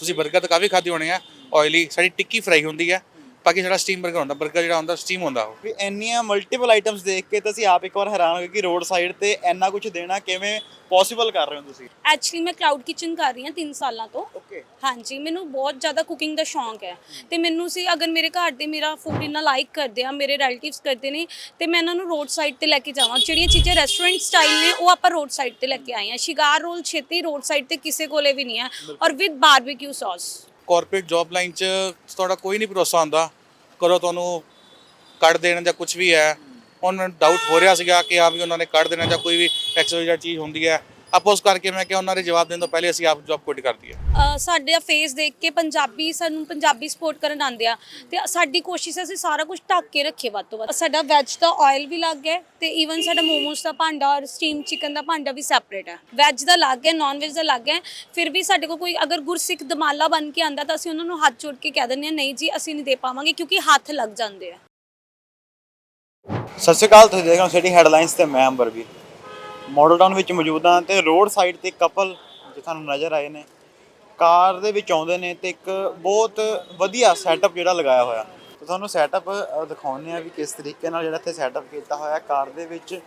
ਤੁਸੀਂ 버ਗਰ ਤਾਂ ਕਾਫੀ ਖਾਧੇ ਹੋਣੇ ਆ ਆਇਲੀ ਸਾਡੀ ਟਿੱਕੀ ਫਰਾਈ ਹੁੰਦੀ ਹੈ ਬਾਕੀ ਸਾਡਾ ਸਟੀਮ 버ਗਰ ਹੁੰਦਾ 버ਗਰ ਜਿਹੜਾ ਹੁੰਦਾ ਸਟੀਮ ਹੁੰਦਾ ਉਹ। ਵੀ ਇੰਨੀਆਂ ਮਲਟੀਪਲ ਆਈਟਮਸ ਦੇਖ ਕੇ ਤਾਂ ਅਸੀਂ ਆਪ ਇੱਕ ਵਾਰ ਹੈਰਾਨ ਹੋ ਗਏ ਕਿ ਰੋਡ ਸਾਈਡ ਤੇ ਇੰਨਾ ਕੁਝ ਦੇਣਾ ਕਿਵੇਂ ਪੋਸੀਬਲ ਕਰ ਰਹੇ ਹੋ ਤੁਸੀਂ? ਐਕਚੁਅਲੀ ਮੈਂ ਕਲਾਊਡ ਕਿਚਨ ਕਰ ਰਹੀ ਹਾਂ 3 ਸਾਲਾਂ ਤੋਂ। ਓਕੇ ਹਾਂਜੀ ਮੈਨੂੰ ਬਹੁਤ ਜ਼ਿਆਦਾ ਕੁਕਿੰਗ ਦਾ ਸ਼ੌਂਕ ਹੈ। ਤੇ ਮੈਨੂੰ ਸੀ ਅਗਰ ਮੇਰੇ ਘਰ ਦੇ ਮੇਰਾ ਫੂਡ ਇੰਨਾ ਲਾਈਕ ਕਰਦੇ ਆ ਮੇਰੇ ਰਿਲੇਟਿਵਸ ਕਰਦੇ ਨੇ ਤੇ ਮੈਂ ਇਹਨਾਂ ਨੂੰ ਰੋਡ ਸਾਈਡ ਤੇ ਲੈ ਕੇ ਜਾਵਾਂ। ਜਿਹੜੀਆਂ ਚੀਜ਼ਾਂ ਰੈਸਟੋਰੈਂਟ ਸਟਾਈਲ ਨੇ ਉਹ ਆਪਾਂ ਰੋਡ ਸਾਈਡ ਤੇ ਲੈ ਕੇ ਆਏ ਆ ਸ਼ਿਗਾਰ ਰੋਲ ਛੇਤੀ ਰੋਡ ਸਾਈਡ ਤੇ ਕਿਸੇ ਕੋਲੇ ਵੀ ਨਹੀਂ ਹੈ। ਔਰ with barbecue sauce corporate job line 'ਚ ਤੁਹਾਡਾ ਕੋਈ ਨਹੀਂ ਭਰੋਸਾ ਹੁੰਦਾ, ਕਰੋ ਤੁਹਾਨੂੰ ਕੱਢ ਦੇਣ ਜਾਂ ਕੁਝ ਵੀ ਹੈ। ਉਹਨਾਂ ਨੂੰ ਡਾਊਟ ਹੋ ਰਿਹਾ ਸੀਗਾ ਕਿ ਆ ਵੀ ਉਹਨਾਂ ਨੇ ਕੱਢ ਦੇਣਾ ਜਾਂ ਕੋਈ ਵੀ ਐਕਸਟਰਾ ਚੀਜ਼ ਹੁੰਦੀ ਹੈ। ਆਪੋ ਉਸ ਕਰਕੇ ਮੈਂ ਕਿਹਾ ਉਹਨਾਂ ਦੇ ਜਵਾਬ ਦੇਣ ਤੋਂ ਪਹਿਲੇ ਅਸੀਂ ਆਪ ਜੌਬ ਕੁਇਟ ਕਰ ਦਈਏ। ਸਾਡੇ ਫੇਸ ਦੇਖ ਕੇ ਪੰਜਾਬੀ ਸਾਨੂੰ ਪੰਜਾਬੀ ਸਪੋਰਟ ਕਰਨ ਆਉਂਦੇ ਆ ਤੇ ਸਾਡੀ ਕੋਸ਼ਿਸ਼ ਹੈ ਅਸੀਂ ਸਾਰਾ ਕੁਝ ਢੱਕ ਕੇ ਰੱਖੀਏ ਵੱਧ ਤੋਂ ਵੱਧ। ਸਾਡਾ ਵੈਜ ਦਾ ਆਇਲ ਵੀ ਲੱਗ ਹੈ ਤੇ ਈਵਨ ਸਾਡਾ ਮੋਮੋਸ ਦਾ ਭਾਂਡਾ ਔਰ ਸਟੀਮ ਚਿਕਨ ਦਾ ਭਾਂਡਾ ਵੀ ਸੈਪਰੇਟ ਹੈ। ਵੈਜ ਦਾ ਲੱਗ ਹੈ ਨਾਨ ਵੈਜ ਦਾ ਲੱਗ ਹੈ ਫਿਰ ਵੀ ਸਾਡੇ ਕੋਲ ਕੋਈ ਅਗਰ ਗੁਰਸਿੱਖ ਦਮਾਲਾ ਬਣ ਕੇ ਆਂਦਾ ਤਾਂ ਅਸੀਂ ਉਹਨਾਂ ਨੂੰ ਹੱਥ ਜੋੜ ਕੇ ਕਹਿ ਦਿੰਦੇ ਹਾਂ ਨਹੀਂ ਜੀ ਅਸੀਂ ਨਹੀਂ ਦੇ ਪਾਵਾਂਗੇ ਕਿਉਂਕਿ ਹੱਥ ਲੱਗ ਜਾਂਦੇ ਆ। ਸਤਿ ਸ਼੍ਰੀ ਅਕਾਲ ਤੁਸੀਂ ਦੇਖ ਰਹੇ ਹੋ ਸਿਟੀ ਹੈਡਲਾਈਨਸ ਤੇ ਮੈਂ ਅੰਬਰਵੀਰ। ਮਾਡਲ ਟਾਊਨ ਵਿੱਚ ਮੌਜੂਦ ਹਾਂ ਤੇ ਰੋਡ ਸਾਈਡ ਤੇ ਕਪਲ ਜੋ ਤੁਹਾਨੂੰ ਨਜ਼ਰ ਆਏ ਨੇ, ਕਾਰ ਦੇ ਵਿੱਚ ਆਉਂਦੇ ਨੇ ਤੇ ਇੱਕ ਬਹੁਤ ਵਧੀਆ ਸੈਟਅਪ ਜਿਹੜਾ ਲਗਾਇਆ ਹੋਇਆ। ਤੇ ਤੁਹਾਨੂੰ ਸੈਟਅਪ ਦਿਖਾਉਂਦੇ ਆ ਵੀ ਕਿਸ ਤਰੀਕੇ ਨਾਲ ਜਿਹੜਾ ਇੱਥੇ ਸੈਟਅਪ ਕੀਤਾ ਹੋਇਆ। ਕਾਰ ਦੇ ਵਿੱਚ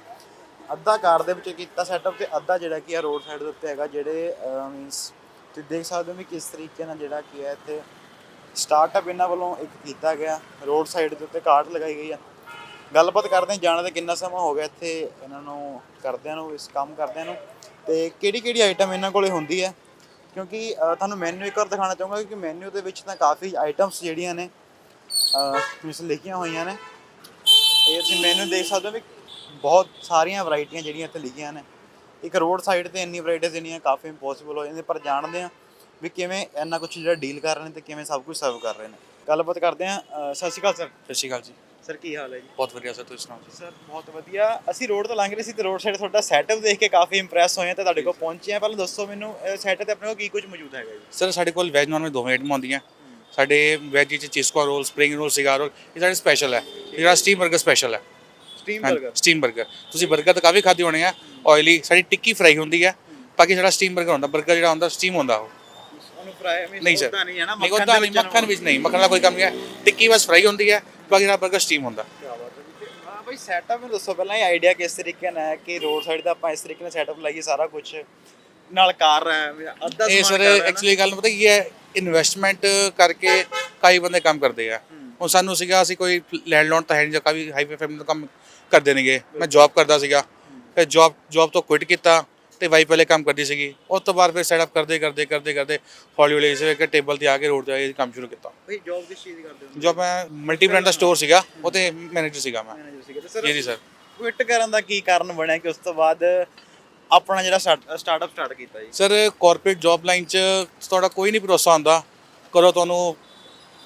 ਅੱਧਾ ਕਾਰ ਦੇ ਵਿੱਚ ਕੀਤਾ ਸੈਟਅਪ ਤੇ ਅੱਧਾ ਜਿਹੜਾ ਕੀ ਆ ਰੋਡ ਸਾਈਡ ਦੇ ਉੱਤੇ ਹੈਗਾ, ਜਿਹੜੇ ਮੀਨਸ ਤੁਸੀਂ ਦੇਖ ਸਕਦੇ ਹੋ ਵੀ ਕਿਸ ਤਰੀਕੇ ਨਾਲ ਜਿਹੜਾ ਕੀ ਹੈ ਇੱਥੇ ਸਟਾਰਟਅਪ ਇਹਨਾਂ ਵੱਲੋਂ ਇੱਕ ਕੀਤਾ ਗਿਆ। ਰੋਡ ਸਾਈਡ ਦੇ ਉੱਤੇ ਕਾਰਟ ਲਗਾਈ ਗਈ ਆ। ਗੱਲਬਾਤ ਕਰਦੇ ਹਾਂ ਜਾਣਦੇ ਕਿੰਨਾ ਸਮਾਂ ਹੋ ਗਿਆ ਇੱਥੇ ਇਹਨਾਂ ਨੂੰ ਕਰਦਿਆਂ ਨੂੰ ਇਸ ਕੰਮ ਕਰਦਿਆਂ ਨੂੰ। ਤੇ ਕਿਹੜੀ ਕਿਹੜੀ ਆਈਟਮ ਇਹਨਾਂ ਕੋਲੇ ਹੁੰਦੀ ਹੈ? ਕਿਉਂਕਿ ਅਹ, ਤੁਹਾਨੂੰ ਮੈਨੂ ਇੱਕ ਵਾਰ ਦਿਖਾਉਣਾ ਚਾਹੂੰਗਾ ਕਿ ਮੈਨੂ ਦੇ ਵਿੱਚ ਤਾਂ ਕਾਫੀ ਆਈਟਮਸ ਜਿਹੜੀਆਂ ਨੇ ਮਿਸ ਲਿਖੀਆਂ ਹੋਈਆਂ ਨੇ। ਇਹ ਤੁਸੀਂ ਮੈਨੂ ਦੇਖ ਸਕਦੇ ਹੋ ਵੀ ਬਹੁਤ ਸਾਰੀਆਂ ਵੈਰਾਈਟੀਆਂ ਜਿਹੜੀਆਂ ਇੱਥੇ ਲਿਖੀਆਂ ਨੇ। ਇੱਕ ਰੋਡ ਸਾਈਡ ਤੇ ਇੰਨੀ ਵੈਰਾਈਟੀਆਂ ਦੇਣੀਆਂ ਕਾਫੀ ਇੰਪੋਸੀਬਲ ਹੋ ਜਾਂਦੇ ਪਰ ਜਾਣਦੇ ਆ ਵੀ ਕਿਵੇਂ ਇੰਨਾ ਕੁਝ ਜਿਹੜਾ ਡੀਲ ਕਰ ਰਹੇ ਨੇ ਤੇ ਕਿਵੇਂ ਸਭ ਕੁਝ ਸਰਵ ਕਰ ਰਹੇ ਨੇ। ਗੱਲਬਾਤ ਕਰਦੇ ਆ ਸਤਿ ਸ਼੍ਰੀ ਅਕਾਲ ਸਰ ਸਤਿ ਸ਼੍ਰੀ ਅਕਾਲ ਜੀ। ਸਰ ਕੀ ਹਾਲ ਹੈ ਜੀ? ਬਹੁਤ ਵਧੀਆ ਸਰ ਤੁਸੀਂ ਸੁਣਾਓ ਸਰ ਬਹੁਤ ਵਧੀਆ। ਅਸੀਂ ਰੋਡ ਤੋਂ ਲੰਘ ਰਹੇ ਸੀ ਤੇ ਰੋਡ ਸਾਈਡ ਤੁਹਾਡਾ ਸੈਟਅਪ ਦੇਖ ਕੇ ਕਾਫੀ ਇੰਪ੍ਰੈਸ ਹੋਏ ਆ ਤੇ ਤੁਹਾਡੇ ਕੋਲ ਪਹੁੰਚੇ ਆ ਪਹਿਲਾਂ ਦੱਸੋ ਮੈਨੂੰ ਸੈਟਅਪ ਤੇ ਆਪਣੇ ਕੋਲ ਕੀ ਕੁਝ ਮੌਜੂਦ ਹੈਗਾ ਜੀ? ਸਰ ਸਾਡੇ ਕੋਲ ਵੈਜ ਨਾਨ ਵੇਜ ਦੋਵੇਂ ਆਈਟਮ ਹੁੰਦੀਆਂ ਸਾਡੇ ਵੈਜ ਵਿੱਚ ਚਿਸਕੋ roll spring roll cigar roll ਇਹ ਸਾਡੇ ਸਪੈਸ਼ਲ ਹੈ। ਜਿਹੜਾ ਸਟੀਮ 버ਗਰ ਸਪੈਸ਼ਲ ਹੈ। ਸਟੀਮ ਬਰਗਰ ਸਟੀਮ 버ਗਰ ਤੁਸੀਂ ਬਰਗਰ ਤਾਂ ਕਾਫੀ ਖਾਦੇ ਹੋਣੇ ਆ ਆਇਲੀ ਸਾਡੀ ਟਿੱਕੀ ਫਰਾਈ ਹੁੰਦੀ ਹੈ। ਬਾਕੀ ਸਾਡਾ ਸਟੀਮ 버ਗਰ ਹੁੰਦਾ ਬਰਗਰ ਜਿਹੜਾ ਹੁੰਦਾ ਸਟੀਮ ਹੁੰਦਾ ਉਹ। ਉਹਨੂੰ ਫਰਾਈ ਨਹੀਂ ਸਰ। ਨਹੀਂ ਉਹਦਾ ਨਹੀਂ ਮੱਖਣ ਵਿੱਚ ਨਹੀਂ। ਮੱਖਣ ਦਾ ਕੋਈ ਕੰਮ ਨਹੀਂ ਹੈ। ਟਿੱਕੀ ਬਸ ਫਰਾਈ ਹੁੰਦੀ ਹੈ। 버ਗਰ ਸਟੀਮ ਹੁੰਦਾ। ਹਾਂ ਬਈ ਸੈਟਅਪ ਨੂੰ ਦੱਸੋ ਪਹਿਲਾਂ ਇਹ ਆਈਡੀਆ ਕਿਸ ਤਰੀਕੇ ਨਾਲ ਹੈ ਕਿ ਰੋਡ ਸਾਈਡ ਤੇ ਆਪਾਂ ਇਸ ਤਰੀਕੇ ਨਾਲ ਸੈਟਅਪ ਲਾਈਏ ਸਾਰਾ ਕੁਝ ਨਾਲ ਕਰ ਹੈ ਵੀ ਅੱਧਾ ਇਹ ਸਰ। ਐਕਚੁਅਲੀ ਗੱਲ ਪਤਾ ਕੀ ਹੈ ਇਨਵੈਸਟਮੈਂਟ ਕਰਕੇ ਕਈ ਬੰਦੇ ਕੰਮ ਕਰਦੇ ਆ। ਹੁਣ ਸਾਨੂੰ ਸੀਗਾ ਅਸੀਂ ਕੋਈ ਲੈਂਡਲੋਡ ਤਾਂ ਹੈ ਨਹੀਂ ਜਾਂ ਕਾਫੀ ਹਾਈਵੇ ਫੈਮਿਲੀ ਦਾ ਕੰਮ ਕਰਦੇ ਨੇਗੇ। ਮੈਂ ਜੌਬ ਕਰਦਾ ਸੀਗਾ ਫਿਰ ਜੌਬ ਜੌਬ ਤੋਂ ਕੁਇਟ ਕੀਤਾ। ਤੇ ਵਾਈ ਪਹਿਲੇ ਕੰਮ ਕਰਦੀ ਸੀਗੀ। ਉਸ ਤੋਂ ਬਾਅਦ ਫਿਰ ਸੈਟਅਪ ਕਰਦੇ ਕਰਦੇ ਕਰਦੇ ਕਰਦੇ ਹੌਲੀ ਹੌਲੀ ਇਸੇ ਕਿ ਟੇਬਲ ਤੇ ਆ ਕੇ ਰੋਡ ਤੇ ਆ ਕੇ ਕੰਮ ਸ਼ੁਰੂ ਕੀਤਾ। ਬਈ ਜੌਬ ਕਿਸ ਚੀਜ਼ ਦੀ ਕਰਦੇ ਹੋ? ਜੋ ਮੈਂ ਮਲਟੀ ਬ੍ਰਾਂਡ ਦਾ ਸਟੋਰ ਸੀਗਾ ਉਹਤੇ ਮੈਨੇਜਰ ਸੀਗਾ ਮੈਂ। ਮੈਨੇਜਰ ਸੀਗੇ। ਤੇ ਸਰ ਜੀ ਜੀ ਸਰ ਕੁਇਟ ਕਰਨ ਦਾ ਕੀ ਕਾਰਨ ਬਣਿਆ ਕਿ ਉਸ ਤੋਂ ਬਾਅਦ ਆਪਣਾ ਜਿਹੜਾ ਸਟਾਰਟਅਪ ਸਟਾਰਟ ਕੀਤਾ ਜੀ? ਸਰ ਕਾਰਪੋਰੇਟ ਜੌਬ ਲਾਈਨ 'ਚ ਤੁਹਾਡਾ ਕੋਈ ਨਹੀਂ ਭਰੋਸਾ ਹੁੰਦਾ। ਕਰੋ ਤੁਹਾਨੂੰ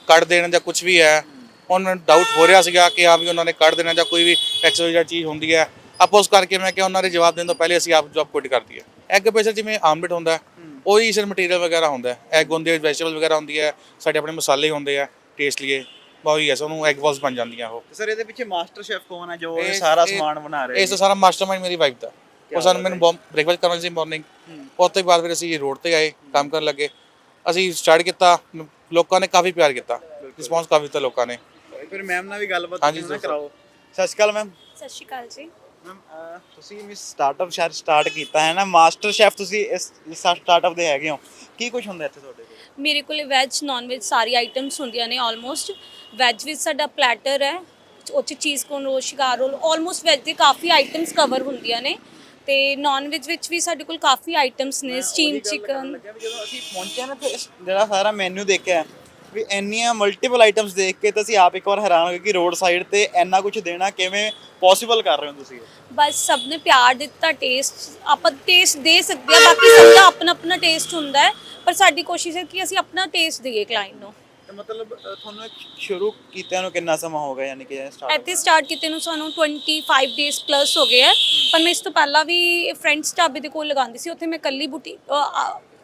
ਕੱਢ ਦੇਣ ਜਾਂ ਕੁਝ ਵੀ ਹੈ। ਉਹਨਾਂ ਨੂੰ ਡਾਊਟ ਹੋ ਰਿਹਾ ਸੀਗਾ ਕਿ ਆ ਵੀ ਉਹਨਾਂ ਨੇ ਕੱਢ ਦੇਣਾ ਜਾਂ ਕੋਈ ਵੀ ਐਕਸਟਰਾ ਚੀਜ਼ ਹੁੰਦੀ ਹੈ। ਆਪੋ ਉਸ ਕਰਕੇ ਮੈਂ ਕਿਹਾ ਉਹਨਾਂ ਦੇ ਜਵਾਬ ਦੇਣ ਤੋਂ ਪਹਿਲੇ ਅਸੀਂ ਆਪ ਜੌਬ ਕੁਇਟ ਕਰ ਦਈਏ ਐਗ ਬੇਸਰ ਜਿਵੇਂ ਆਮਲੇਟ ਹੁੰਦਾ ਹੈ, ਉਹੀ ਸਰ ਮਟੀਰੀਅਲ ਵਗੈਰਾ ਹੁੰਦਾ ਐਗ ਹੁੰਦੇ ਆ ਵੈਜੀਟੇਬਲ ਵਗੈਰਾ ਹੁੰਦੀ ਹੈ ਸਾਡੇ ਆਪਣੇ ਮਸਾਲੇ ਹੁੰਦੇ ਆ ਟੇਸਟ ਲਈ ਉਹੀ ਹੈ ਸਾਨੂੰ ਐਗ ਬਾਲਸ ਬਣ ਜਾਂਦੀਆਂ ਉਹ। ਤੇ ਸਰ ਇਹਦੇ ਪਿੱਛੇ ਮਾਸਟਰ ਸ਼ੈਫ ਕੌਣ ਹੈ ਜੋ ਇਹ ਇਹ- ਸਾਰਾ ਇਹ- ਸਮਾਨ ਬਣਾ ਰਿਹਾ ਇਸ ਤੋਂ ਸਾਰਾ ਮਾਸਟਰਮਾਈਂਡ ਮੇਰੀ ਵਾਈਫ ਦਾ। ਉਹ ਸਾਨੂੰ ਮੈਨੂੰ ਬ੍ਰੇਕਫਾਸਟ ਕਰਨਾ ਸੀ ਮਾਰਨਿੰਗ ਉਸ ਤੋਂ ਬਾਅਦ ਫਿਰ ਅਸੀਂ ਰੋਡ ਤੇ ਆਏ ਕੰਮ ਕਰਨ ਲੱਗੇ। ਅਸੀਂ ਸਟਾਰਟ ਕੀਤਾ ਲੋਕਾਂ ਨੇ ਕਾਫੀ ਪਿਆਰ ਕੀਤਾ। ਰਿਸਪੌਂਸ ਕਾਫੀ ਦਿੱਤਾ ਲੋਕਾਂ ਨੇ। ਫਿਰ ਮੈਮ ਨਾਲ ਵੀ ਗੱਲਬਾਤ। ਕਰਾਓ। ਸਤਿ ਸ਼੍ਰੀ ਅਕਾਲ ਮੈਮ ਸਤਿ ਸ਼੍ਰੀ ਅਕਾਲ ਜੀ। ਮੈਮ ਤੁਸੀਂ ਵੀ ਸਟਾਰਟਅਪ ਸ਼ਾਇਦ ਸਟਾਰਟ ਕੀਤਾ ਹੈ ਨਾ ਮਾਸਟਰ ਸ਼ੈਫ ਤੁਸੀਂ ਇਸ ਸਟਾਰਟਅਪ ਦੇ ਹੈਗੇ ਹੋ। ਕੀ ਕੁਝ ਹੁੰਦਾ ਇੱਥੇ ਤੁਹਾਡੇ ਕੋਲ? ਮੇਰੇ ਕੋਲੇ ਵੈਜ ਨਾਨ ਵੈਜ ਸਾਰੀ ਆਈਟਮਸ ਹੁੰਦੀਆਂ ਨੇ ਆਲਮੋਸਟ ਵੈਜ ਵਿੱਚ ਸਾਡਾ ਪਲੈਟਰ ਹੈ ਉਹ 'ਚ cheese corn roll cigar roll almost veg ਦੀ ਕਾਫੀ ਆਈਟਮਸ ਕਵਰ ਹੁੰਦੀਆਂ ਨੇ। ਤੇ ਨਾਨ ਵੈਜ ਵਿੱਚ ਵੀ ਸਾਡੇ ਕੋਲ ਕਾਫੀ ਆਈਟਮਸ ਨੇ ਸਟੀਮ ਚਿਕਨ ਲੱਗਿਆ ਵੀ ਜਦੋਂ ਅਸੀਂ ਪਹੁੰਚੇ ਨਾ ਤੇ ਇਸ- ਜਿਹੜਾ ਸਾਰਾ ਮੈਨੂ ਦੇਖਿਆ ਵੀ ਇੰਨੀਆਂ ਮਲਟੀਪਲ ਆਈਟਮਸ ਦੇਖ ਕੇ ਤਾਂ ਅਸੀਂ ਆਪ ਇੱਕ ਵਾਰ ਹੈਰਾਨ ਹੋ ਗਏ ਕਿ ਰੋਡ ਸਾਈਡ ਤੇ ਇੰਨਾ ਕੁਝ ਦੇਣਾ ਕਿਵੇਂ ਪੋਸੀਬਲ ਕਰ ਰਹੇ ਹੋ ਤੁਸੀਂ ਬਸ ਸਭ ਨੇ ਪਿਆਰ ਦਿੱਤਾ ਟੇਸਟ ਆਪਾਂ ਟੇਸਟ ਦੇ ਸਕਦੇ ਆ ਬਾਕੀ ਸਭ ਦਾ ਆਪਣਾ ਆਪਣਾ ਟੇਸਟ ਹੁੰਦਾ ਹੈ ਪਰ ਸਾਡੀ ਕੋਸ਼ਿਸ਼ ਹੈ ਕਿ ਅਸੀਂ ਆਪਣਾ ਟੇਸਟ ਦਈਏ ਕਲਾਇੰਟ ਨੂੰ। ਤੇ ਮਤਲਬ ਅ, ਤੁਹਾਨੂੰ ਇਹ ਸ਼ੁਰੂ ਕੀਤਿਆਂ ਨੂੰ ਕਿੰਨਾ ਸਮਾਂ ਹੋ ਗਿਆ ਯਾਨੀ ਕਿ ਸਟਾਰਟ ਇੱਥੇ ਸਟਾਰਟ ਕੀਤੇ ਨੂੰ ਸਾਨੂੰ 25 ਡੇਜ਼ ਪਲੱਸ ਹੋ ਗਏ ਹੈ ਪਰ ਮੈਂ ਇਸ ਤੋਂ ਪਹਿਲਾਂ ਵੀ ਫਰੈਂਡਸ ਢਾਬੇ ਦੇ ਕੋਲ ਲਗਾਉਂਦੀ ਸੀ ਉੱਥੇ ਮੈਂ ਕੱਲੀ ਬੁਟੀਕ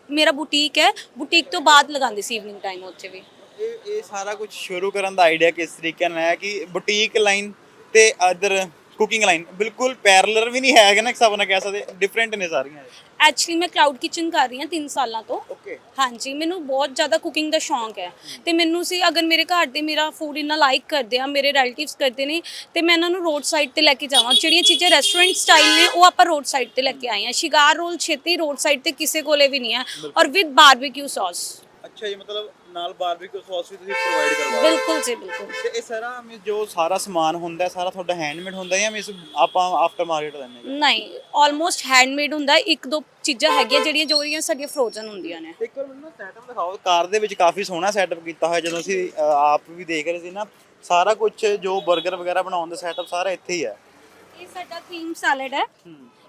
ਮੇਰਾ ਬੁਟੀਕ ਹੈ ਬੁਟੀਕ ਤੋਂ ਬਾਅਦ ਲਗਾਉਂਦੀ ਸੀ ਈਵਨਿੰਗ ਟਾਈਮ ਉੱਥੇ ਵੀ। ਇਹ ਇਹ ਸਾਰਾ ਕੁਝ ਸ਼ੁਰੂ ਕਰਨ ਦਾ ਆਈਡੀਆ ਕਿਸ ਤਰੀਕੇ ਨਾਲ ਹੈ ਕਿ ਬੁਟੀਕ ਲਾਈਨ ਤੇ ਅਦਰ ਕੁਕਿੰਗ ਲਾਈਨ ਬਿਲਕੁਲ ਪੈਰਲਰ ਵੀ ਨਹੀਂ ਹੈਗਾ ਨਾ ਕਿ ਸਭ ਨਾਲ ਕਹਿ ਸਕਦੇ। ਡਿਫਰੈਂਟ ਨੇ ਸਾਰੀਆਂ ਐਕਚੁਅਲੀ ਮੈਂ ਕਲਾਊਡ ਕਿਚਨ ਕਰ ਰਹੀ ਹਾਂ 3 ਸਾਲਾਂ ਤੋਂ। ਓਕੇ ਹਾਂਜੀ ਮੈਨੂੰ ਬਹੁਤ ਜ਼ਿਆਦਾ ਕੁਕਿੰਗ ਦਾ ਸ਼ੌਂਕ ਹੈ। ਤੇ ਮੈਨੂੰ ਸੀ ਅਗਰ ਮੇਰੇ ਘਰ ਦੇ ਮੇਰਾ ਫੂਡ ਇੰਨਾ ਲਾਈਕ ਕਰਦੇ ਆ ਮੇਰੇ ਰਿਲੇਟਿਵਸ ਕਰਦੇ ਨੇ ਤੇ ਮੈਂ ਇਹਨਾਂ ਨੂੰ ਰੋਡ ਸਾਈਡ ਤੇ ਲੈ ਕੇ ਜਾਵਾਂ। ਜਿਹੜੀਆਂ ਚੀਜ਼ਾਂ ਰੈਸਟੋਰੈਂਟ ਸਟਾਈਲ ਨੇ ਉਹ ਆਪਾਂ ਰੋਡ ਸਾਈਡ ਤੇ ਲੈ ਕੇ ਆਏ ਆ ਸ਼ਿਕਾਰ ਰੋਲ ਛੇਤੀ ਰੋਡ ਸਾਈਡ ਤੇ ਕਿਸੇ ਕੋਲੇ ਵੀ ਨਹੀਂ ਹੈ। ਔਰ ਵਿਦ ਬਾਰਬੀਕਿਊ ਸੌਸ ਅੱਛਾ ਜੀ ਮਤਲਬ ਨਾਲ ਬਾਰਬੀਕਿਊ ਸੌਸ ਵੀ ਤੁਸੀਂ ਪ੍ਰੋਵਾਈਡ ਕਰਵਾ ਬਿਲਕੁਲ ਜੀ ਬਿਲਕੁਲ। ਤੇ ਇਹ ਸਾਰਾ ਮਿਸ ਜੋ ਸਾਰਾ ਸਮਾਨ ਹੁੰਦਾ ਹੈ, ਸਾਰਾ ਤੁਹਾਡਾ ਹੈਂਡਮੇਡ ਹੁੰਦਾ ਹੈ ਜਾਂ ਮਿਸ ਆਪਾਂ ਆਫਟਰ ਮਾਰਕੀਟ ਲੈਂਦੇ ਹਾਂ? ਨਹੀਂ ਆਲਮੋਸਟ ਹੈਂਡਮੇਡ ਹੁੰਦਾ ਹੈ। ਇੱਕ ਦੋ ਚੀਜ਼ਾਂ ਹੈਗੀਆਂ ਜਿਹੜੀਆਂ ਜੋਰੀਆਂ ਸਾਡੀਆਂ ਫਰੋਜ਼ਨ ਹੁੰਦੀਆਂ ਨੇ। ਇੱਕ ਵਾਰ ਮੈਨੂੰ ਸੈਟਅਪ ਦਿਖਾਓ ਕਾਰ ਦੇ ਵਿੱਚ ਕਾਫੀ ਸੋਹਣਾ ਸੈਟਅਪ ਕੀਤਾ ਹੋਇਆ ਜਦੋਂ ਅਸੀਂ ਅ, ਆਪ ਵੀ ਦੇਖ ਰਹੇ ਸੀ ਨਾ ਸਾਰਾ ਕੁਝ ਜੋ 버ਗਰ ਵਗੈਰਾ ਬਣਾਉਣ ਦਾ ਸੈਟਅਪ ਸਾਰਾ ਇੱਥੇ ਹੀ ਹੈ। ਇਹ ਸਾਡਾ ਕਰੀਮ ਸੈਲਡ ਹੈ।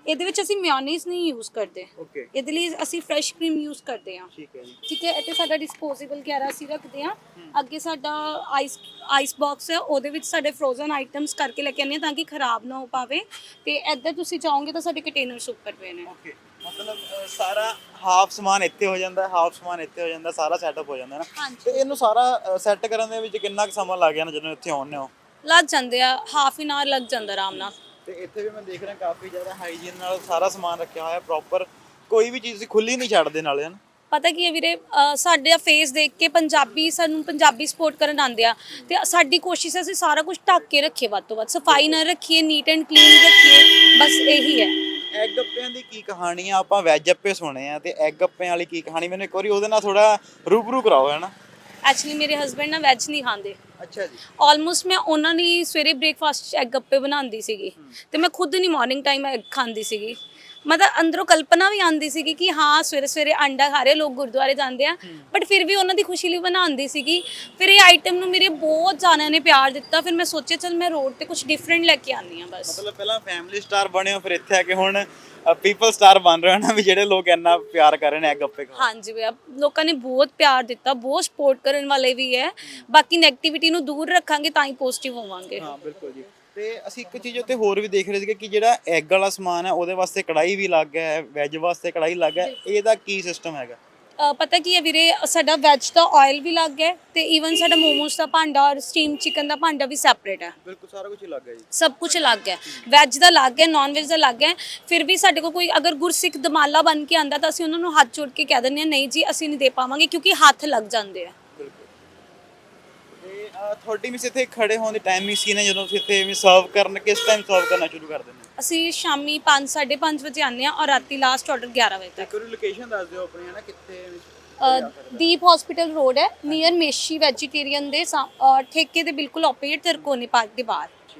ਇਹਦੇ ਵਿੱਚ ਅਸੀਂ ਮਿਓਨੀਜ਼ ਨਹੀਂ ਯੂਜ਼ ਕਰਦੇ। ਓਕੇ ਇਹਦੇ ਲਈ ਅਸੀਂ ਫਰੈਸ਼ ਕਰੀਮ ਯੂਜ਼ ਕਰਦੇ ਹਾਂ। ਠੀਕ ਹੈ ਜੀ। ਠੀਕ ਹੈ ਇੱਥੇ ਸਾਡਾ ਡਿਸਪੋਜ਼ੇਬਲ ਗੈਰਾ ਅਸੀਂ ਰੱਖਦੇ ਹਾਂ। ਅੱਗੇ ਸਾਡਾ ਆਈਸ ਆਈਸ ਬਾਕਸ ਹੈ ਉਹਦੇ ਵਿੱਚ ਸਾਡੇ ਫਰੋਜ਼ਨ ਆਈਟਮਸ ਕਰਕੇ ਲੈ ਕੇ ਹਾਂ ਤਾਂ ਕਿ ਖਰਾਬ ਨਾ ਹੋ ਪਾਵੇ। ਤੇ ਇੱਧਰ ਤੁਸੀਂ ਚਾਹੋਗੇ ਤਾਂ ਸਾਡੇ ਕੰਟੇਨਰਸ ਉੱਪਰ ਪਏ ਨੇ। ਓਕੇ ਮਤਲਬ ਅ, ਸਾਰਾ ਹਾਫ ਸਮਾਨ ਇੱਥੇ ਹੋ ਜਾਂਦਾ ਹਾਫ ਸਮਾਨ ਇੱਥੇ ਹੋ ਜਾਂਦਾ ਸਾਰਾ ਸੈਟਅਪ ਹੋ ਜਾਂਦਾ ਨਾ? ਹਾਂਜੀ। ਤੇ ਇਹਨੂੰ ਸਾਰਾ ਸੈੱਟ ਕਰਨ ਦੇ ਵਿੱਚ ਕਿੰਨਾ ਕੁ ਸਮਾਂ ਲੱਗ ਨਾ ਜਦੋਂ ਇੱਥੇ ਆਉਂਦੇ ਹੋ? ਲੱਗ ਜਾਂਦੇ ਆ ਹਾਫ ਐਨ ਆਵਰ ਲੱਗ ਜਾਂਦਾ ਆਰਾਮ ਨਾਲ। ਤੇ ਇੱਥੇ ਵੀ ਮੈਂ ਦੇਖ ਰਿਹਾ ਕਾਫੀ ਜ਼ਿਆਦਾ ਹਾਈਜੀਨ ਨਾਲ ਸਾਰਾ ਸਮਾਨ ਰੱਖਿਆ ਹੋਇਆ ਪ੍ਰੋਪਰ ਕੋਈ ਵੀ ਚੀਜ਼ ਖੁੱਲੀ ਨਹੀਂ ਛੱਡਦੇ ਨਾਲੇ ਹਨ? ਪਤਾ ਕੀ ਹੈ ਵੀਰੇ ਸਾਡੇ ਫੇਸ ਦੇਖ ਕੇ ਪੰਜਾਬੀ ਸਾਨੂੰ ਪੰਜਾਬੀ ਸਪੋਰਟ ਕਰਨ ਆਉਂਦੇ ਆ ਤੇ ਸਾਡੀ ਕੋਸ਼ਿਸ਼ ਹੈ ਅਸੀਂ ਸਾਰਾ ਕੁਝ ਢੱਕ ਕੇ ਰੱਖੀਏ ਵੱਧ ਤੋਂ ਵੱਧ। ਸਫ਼ਾਈ ਨਾਲ ਰੱਖੀਏ ਨੀਟ ਐਂਡ ਕਲੀਨ ਰੱਖੀਏ ਬਸ ਇਹੀ ਹੈ। ਐਗ ਗੱਪਿਆਂ ਦੀ ਕੀ ਕਹਾਣੀ ਆ? ਆਪਾਂ ਵੈਜ ਗੱਪੇ ਸੁਣੇ ਆ ਤੇ ਐਗ ਗੱਪਿਆਂ ਵਾਲੀ ਕੀ ਕਹਾਣੀ? ਮੈਨੂੰ ਇੱਕ ਵਾਰੀ ਉਹਦੇ ਨਾਲ ਥੋੜਾ ਰੂਬਰੂ ਕਰਾਓ ਹੈ ਨਾ ਐਕਚੁਅਲੀ ਮੇਰੇ ਹਸਬੰਡ ਨਾ ਵੈਜ ਨਹੀਂ ਖਾਂਦੇ। ਅੱਛਾ ਜੀ। ਆਲਮੋਸਟ ਮੈਂ ਉਹਨਾਂ ਲਈ ਸਵੇਰੇ ਬ੍ਰੇਕਫਾਸਟ 'ਚ ਐਗ ਗੱਪੇ ਬਣਾਉਂਦੀ ਸੀਗੀ। ਤੇ ਮੈਂ ਖੁਦ ਨਹੀਂ ਮਾਰਨਿੰਗ ਟਾਈਮ ਐਗ ਖਾਂਦੀ ਸੀਗੀ। ਮਤਲਬ ਅੰਦਰੋਂ ਕਲਪਨਾ ਵੀ ਆਉਂਦੀ ਸੀਗੀ ਕਿ ਹਾਂ ਸਵੇਰੇ ਸਵੇਰੇ ਅੰਡਾ ਖਾ ਰਹੇ ਲੋਕ ਗੁਰਦੁਆਰੇ ਜਾਂਦੇ ਆ। ਬਟ ਫਿਰ ਵੀ ਉਹਨਾਂ ਦੀ ਖੁਸ਼ੀ ਲਈ ਬਣਾਉਂਦੀ ਸੀਗੀ। ਫਿਰ ਇਹ ਆਈਟਮ ਨੂੰ ਮੇਰੇ ਬਹੁਤ ਜਾਣਿਆਂ ਨੇ ਪਿਆਰ ਦਿੱਤਾ। ਫਿਰ ਮੈਂ ਸੋਚਿਆ ਚਲ ਮੈਂ ਰੋਡ ਤੇ ਕੁਝ ਡਿਫਰੈਂਟ ਲੈ ਕੇ ਆਉਂਦੀ ਆ ਬਸ। ਮਤਲਬ ਪਹਿਲਾਂ ਫੈਮਿਲੀ ਸਟਾਰ ਬਣੇ ਹੋ ਫਿਰ ਇੱਥੇ ਆ ਕੇ ਹੁਣ ਪੀਪਲ ਸਟਾਰ ਬਣ ਰਹੇ ਹੋ ਨਾ ਵੀ ਜਿਹੜੇ ਲੋਕ ਇੰਨਾ ਪਿਆਰ ਕਰ ਰਹੇ ਨੇ ਐਗ ਗੱਪੇ ਖਾ ਹਾਂਜੀ ਭਈਆ ਲੋਕਾਂ ਨੇ ਬਹੁਤ ਪਿਆਰ ਦਿੱਤਾ ਬਹੁਤ ਸਪੋਰਟ ਕਰਨ ਵਾਲੇ ਵੀ ਹੈ। ਬਾਕੀ 네ਗੇਟਿਵਿਟੀ ਨੂੰ ਦੂਰ ਰੱਖਾਂਗੇ ਤਾਂ ਹੀ ਪੋਜ਼ਿਟਿਵ ਹੋਵਾਂਗੇ। ਹਾਂ ਬਿਲਕੁਲ ਜੀ। ਤੇ ਅਸੀਂ ਇੱਕ ਚੀਜ਼ ਉੱਤੇ ਹੋਰ ਵੀ ਦੇਖ ਰਹੇ ਸੀਗੇ ਕਿ ਜਿਹੜਾ ਐਗ ਵਾਲਾ ਸਮਾਨ ਹੈ ਉਹਦੇ ਵਾਸਤੇ ਕੜਾਈ ਵੀ ਲੱਗ ਹੈ ਵੈਜ ਵਾਸਤੇ ਕੜਾਈ ਲੱਗ ਹੈ। ਇਹਦਾ ਕੀ ਸਿਸਟਮ ਹੈਗਾ? ਅ, ਪਤਾ ਕੀ ਹੈ ਵੀਰੇ ਸਾਡਾ ਵੈਜ ਦਾ ਆਇਲ ਵੀ ਲੱਗ ਹੈ ਤੇ ਈਵਨ ਸਾਡਾ ਮੋਮੋਸ ਦਾ ਭਾਂਡਾ ਔਰ ਸਟੀਮ ਚਿਕਨ ਦਾ ਭਾਂਡਾ ਵੀ ਸੈਪਰੇਟ ਹੈ। ਬਿਲਕੁਲ ਸਾਰਾ ਕੁਝ ਹੀ ਲੱਗ ਹੈ ਜੀ। ਸਭ ਕੁਝ ਅਲੱਗ ਹੈ ਵੈਜ ਦਾ ਅਲੱਗ ਹੈ ਨਾਨ ਵੈਜ ਦਾ ਅਲੱਗ ਹੈ ਫਿਰ ਵੀ ਸਾਡੇ ਕੋਲ ਕੋਈ ਅਗਰ ਗੁਰਸਿੱਖ ਦਮਾਲਾ ਬਣ ਕੇ ਆਂਦਾ ਤਾਂ ਅਸੀਂ ਉਹਨਾਂ ਨੂੰ ਹੱਥ ਜੋੜ ਕੇ ਕਹਿ ਦਿੰਦੇ ਹਾਂ ਨਹੀਂ ਜੀ ਅਸੀਂ ਨਹੀਂ ਦੇ ਪਾਵਾਂਗੇ ਕਿਉਂਕਿ ਹੱਥ ਲੱਗ ਜਾਂਦੇ ਆ। ਬਿਲਕੁਲ। ਤੇ ਅਹ, ਤੁਹਾਡੀ ਮਿਸ ਇੱਥੇ ਖੜੇ ਹੋਣ ਦੀ ਟਾਈਮਿੰਗ ਸੀ ਨੇ ਜਦੋਂ ਤੁਸੀਂ ਇੱਥੇ ਵੀ ਸਰਵ ਕਰਨ ਕਿਸ ਟਾਈਮ ਸਰਵ ਕਰਨਾ ਸ਼ੁਰੂ ਕਰ ਦਿੰਦੇ? ਅਸੀਂ ਸ਼ਾਮੀ 5 5:30 ਵਜੇ ਆਉਂਦੇ ਹਾਂ ਔਰ ਰਾਤੀ ਲਾਸਟ ਆਰਡਰ 11 ਵਜੇ ਤੱਕ। ਇੱਕ ਲੋਕੇਸ਼ਨ ਦੱਸ ਦਿਓ ਆਪਣੀ ਹੈ ਨਾ ਕਿੱਥੇ ਅ, ਦੀਪ ਹਸਪੀਟਲ ਰੋਡ ਹੈ ਨੀਅਰ ਮੇਸ਼ੀ ਵੈਜੀਟੇਰੀਅਨ ਦੇ ਸਾ- ਅ, ਠੇਕੇ ਦੇ ਬਿਲਕੁਲ ਆਪੋਜ਼ਿਟ ਤਰਕੋਨੀ ਪਾਰਕ ਦੇ ਬਾਹਰ।